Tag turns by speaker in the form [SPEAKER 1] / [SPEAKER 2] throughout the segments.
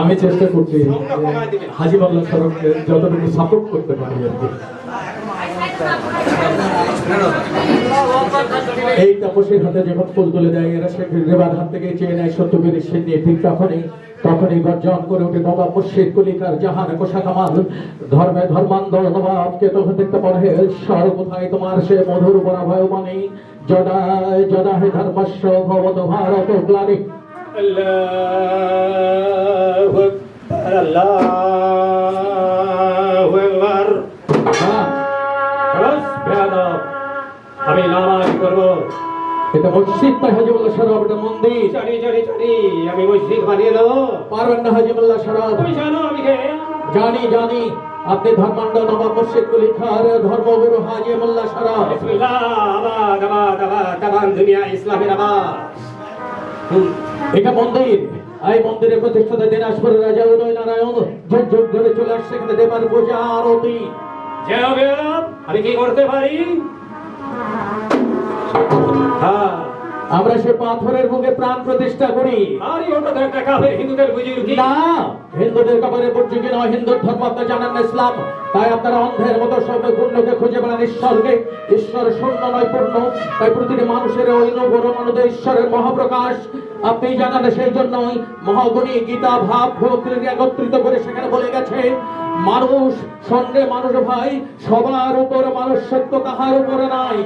[SPEAKER 1] আমি চেষ্টা করছি হাজি মাল্লা সরফকে যতটুকু সাপোর্ট করতে পারি আর কি। এই তাপসের হাতে যখন ফুল তুলে দেয়, এরা সে রেবার হাত থেকে চেয়ে নেয় সত্যবীর সে নিয়ে ঠিক তখনই তখনই গর্জন করে ওঠে নবাব মুর্শিদ কলিকার জাহান কোষা কামাল। ধর্মে ধর্মান্ধ নবাবকে তো দেখতে পারে, স্বর কোথায় তোমার সে মধুর বরাভয় মানে জদায় জদা হে ধর্মস্ব ভবত ভারত গ্লানি
[SPEAKER 2] আল্লাহু। আল্লাহু আকবার
[SPEAKER 1] হ্যাঁ,
[SPEAKER 2] খালাস বেয়াদব। আমি নামাজ করব
[SPEAKER 1] এটা মসজিদ নয় হাজিবুল্লাহ সরব এটা মন্দির।
[SPEAKER 2] জানি জানি জানি আমি মসজিদ বানিয়ে দেবো।
[SPEAKER 1] পারবেন না হাজিবুল্লাহ
[SPEAKER 2] তুমি জানো আমি কে?
[SPEAKER 1] জানি জানি। আপনি ধর্মান্ধ নবাব মুর্শিদ কলিকার ধর্মগুরু হাজি মোল্লা সরব।
[SPEAKER 2] বিসমিল্লাহ আবাদ আবাদ আবাদ দুনিয়া ইসলামের আবাদ।
[SPEAKER 1] এটা মন্দির। এই মন্দিরের প্রতিষ্ঠাতা দিনাজপুরের রাজা উদয় নারায়ণ যুগ ধরে চলে আসছে এখানে দেবার পূজা আরতি।
[SPEAKER 2] বেয়াদব আমি কি করতে পারি? হ্যাঁ
[SPEAKER 1] আমরা সে পাথরের বুকে প্রাণ প্রতিষ্ঠা করি।
[SPEAKER 2] আরে ওটা তো একটা কাফের হিন্দুদের বুঝির কি?
[SPEAKER 1] না হিন্দুদের পর্যুকি নয় হিন্দুর ধর্ম আপনার জানেন না ইসলাম। তাই আপনারা অন্ধের মতো সব পূর্ণকে খুঁজে বেড়ান ঈশ্বরকে। ঈশ্বর শূন্য নয় পূর্ণ। তাই প্রতিটি মানুষের ওই নগর মানুষের ঈশ্বরের মহাপ্রকাশ। আপনি জানালে সেই জন্যই মহাগুণী গীতা ভাব প্রকৃতি একত্রিত করে সেখানে বলে গেছে, মানুষ, সঙ্গে মানুষ ভাই, সবার উপর মানুষ সত্য উপরে নাই।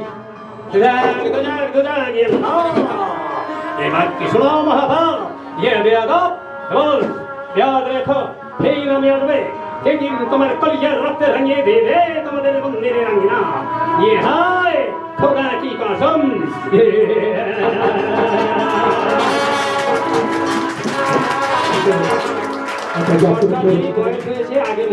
[SPEAKER 2] তোমাদের হায় কি কসম? আগে